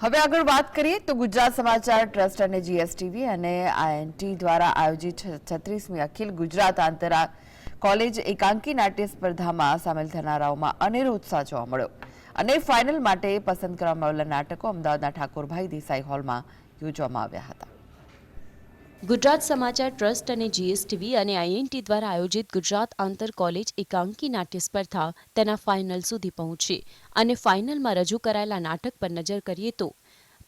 હવે આગળ વાત કરીએ તો ગુજરાત સમાચાર ટ્રસ્ટ અને જીએસટીવી અને આઈએનટી દ્વારા આયોજિત છત્રીસમી અખિલ ગુજરાત આંતરા કોલેજ એકાંકી નાટ્ય સ્પર્ધામાં સામેલ થનારાઓમાં અનેરો ઉત્સાહ જોવા મળ્યો અને ફાઇનલ માટે પસંદ કરવામાં આવેલા નાટકો અમદાવાદના ઠાકોરભાઈ દેસાઈ હોલમાં યોજવામાં આવ્યા હતા. ગુજરાત સમાચાર ટ્રસ્ટ અને જીએસટીવી અને આઈએનટી દ્વારા આયોજિત ગુજરાત આંતર કોલેજ એકાંકી નાટ્ય સ્પર્ધા તેના ફાઇનલ સુધી પહોંચી અને ફાઇનલમાં રજૂ કરાયેલા નાટક પર નજર કરીએ તો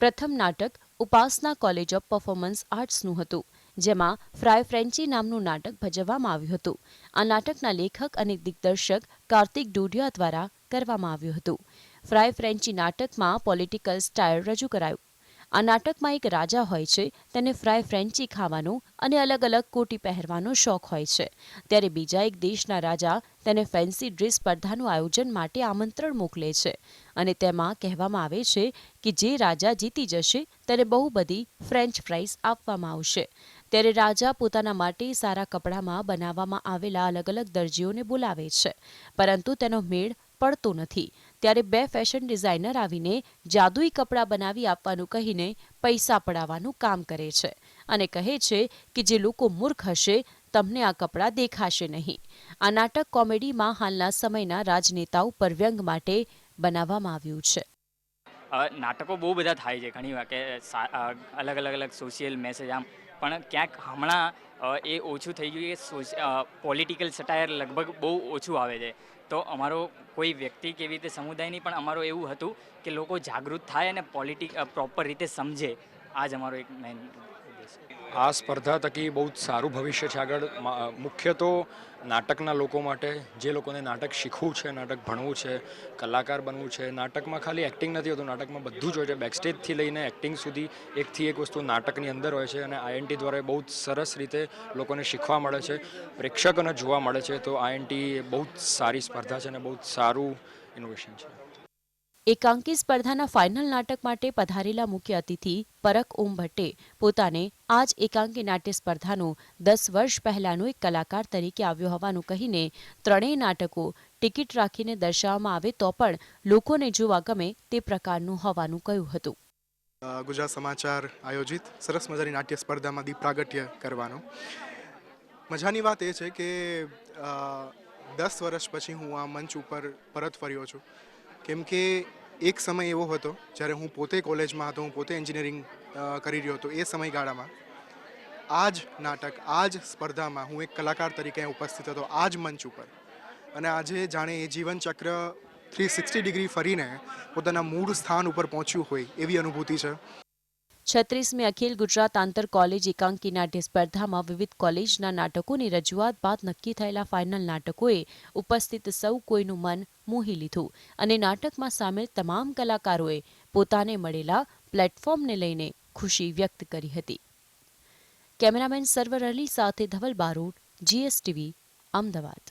પ્રથમ નાટક ઉપાસના કોલેજ ઓફ પરફોર્મન્સ આર્ટ્સનું હતું, જેમાં ફ્રાય ફ્રેન્ચી નામનું નાટક ભજવવામાં આવ્યું હતું. આ નાટકના લેખક અને દિગ્દર્શક કાર્તિક ડોડિયા દ્વારા કરવામાં આવ્યું હતું. ફ્રાય ફ્રેન્ચી નાટકમાં પોલિટિકલ સ્ટાઇલ રજૂ કરાયું. આ નાટકમાં એક રાજા હોય છે, તેને ફ્રાય ફ્રેન્ચી ખાવાનો અને અલગ અલગ કોટી પહેરવાનો શોખ હોય છે. ત્યારે બીજા એક દેશના રાજા તેને ફેન્સી ડ્રેસ સ્પર્ધાનું આયોજન માટે આમંત્રણ મોકલે છે. અને તેમાં કહેવામાં આવે છે કે જે રાજા જીતી જશે, તેને બહુ બધી ફ્રેન્ચ ફ્રાઈઝ આપવામાં આવશે. ત્યારે રાજા પોતાના માટે સારા કપડામાં બનાવવામાં આવેલા અલગ અલગ દરજીઓને બોલાવે છે. પરંતુ તેનો મેળ પડતો નથી. ત્યારે બે ફેશન ડિઝાઇનર આવીને જાદુઈ કપડાં બનાવી આપવાનું કહીને પૈસા પડાવવાનું કામ કરે છે અને કહે છે કે જે લોકો મૂર્ખ હશે, તમને આ કપડાં દેખાશે નહીં. આ નાટક કોમેડીમાં હાલના સમયના રાજનેતાઓ પર વ્યંગ માટે બનાવવામાં આવ્યું છે. નાટકો બહુ બધા થાય છે ઘણી વાર કે અલગ અલગ અલગ સોશિયલ મેસેજ આમ. પણ ક્યાંક હમણાં એ ઓછું થઈ ગયું કે પોલિટિકલ સટાયર લગભગ બહુ ઓછું આવે છે. તો અમારો કોઈ વ્યક્તિ કેવી રીતે સમુદાય નહીં પણ અમારો એવું હતું કે લોકો જાગૃત થાય અને પોલિટિક પ્રોપર રીતે સમજે. આ જ અમારો એક મેઇન આ સ્પર્ધા થકી બહુ જ સારું ભવિષ્ય છે આગળ. મુખ્ય તો નાટકના લોકો માટે જે લોકોને નાટક શીખવું છે, નાટક ભણવું છે, કલાકાર બનવું છે, નાટકમાં ખાલી એક્ટિંગ નથી હોતું, નાટકમાં બધું જ હોય છે. બેકસ્ટેજથી લઈને એક્ટિંગ સુધી એકથી એક વસ્તુ નાટકની અંદર હોય છે અને આઈએનટી દ્વારા બહુ સરસ રીતે લોકોને શીખવા મળે છે, પ્રેક્ષકોને જોવા મળે છે. તો આઈએનટી બહુ જ સારી સ્પર્ધા છે અને બહુ જ સારું ઇનોવેશન છે. એકાંકી સ્પર્ધાના ફાઇનલ નાટક માટે પધારેલા મુખ્ય અતિથિ પરક ઓમ ભટ્ટે પોતાને આ જ એકાંકી નાટ્ય સ્પર્ધાનો દસ વર્ષ પહેલાનું એક કલાકાર તરીકે આવ્યો હોવાનું કહીને ત્રણેય નાટકો ટિકિટ રાખીને દર્શાવવામાં આવે તો પણ લોકોને જોવા ગમે તે પ્રકારનું હોવાનું કહ્યું હતું. ગુજરાત સમાચાર આયોજિત સરસ મજાની નાટ્ય સ્પર્ધામાં દીપ પ્રાગટ્ય કરવાનો. મજાની વાત એ છે કે દસ વર્ષ પછી હું આ મંચ ઉપર પરત ફર્યો છું. કેમ કે એક સમય એવો હતો, જ્યારે હું પોતે કોલેજમાં હતો, હું પોતે એન્જિનિયરિંગ કરી રહ્યો હતો એ સમયગાળામાં. આ જ નાટક આ જ સ્પર્ધામાં હું એક કલાકાર તરીકે ઉપસ્થિત હતો આ જ મંચ ઉપર. અને આજે જાણે એ જીવનચક્ર થ્રી સિક્સટી ડિગ્રી ફરીને પોતાના મૂળ સ્થાન ઉપર પહોંચ્યું હોય એવી અનુભૂતિ છે. છત્રીસમી અખિલ ગુજરાત આંતર કોલેજ એકાંકી નાટ્ય સ્પર્ધામાં વિવિધ કોલેજના નાટકોની રજૂઆત બાદ નક્કી થયેલા ફાઇનલ નાટકોએ ઉપસ્થિત સૌ કોઈનું મન મોહી લીધું અને નાટકમાં સામેલ તમામ કલાકારોએ પોતાને મળેલા પ્લેટફોર્મને લઈને ખુશી વ્યક્ત કરી હતી. કેમેરામેન સર્વર અલી સાથે ધવલ બારોટ જીએસટીવી અમદાવાદ.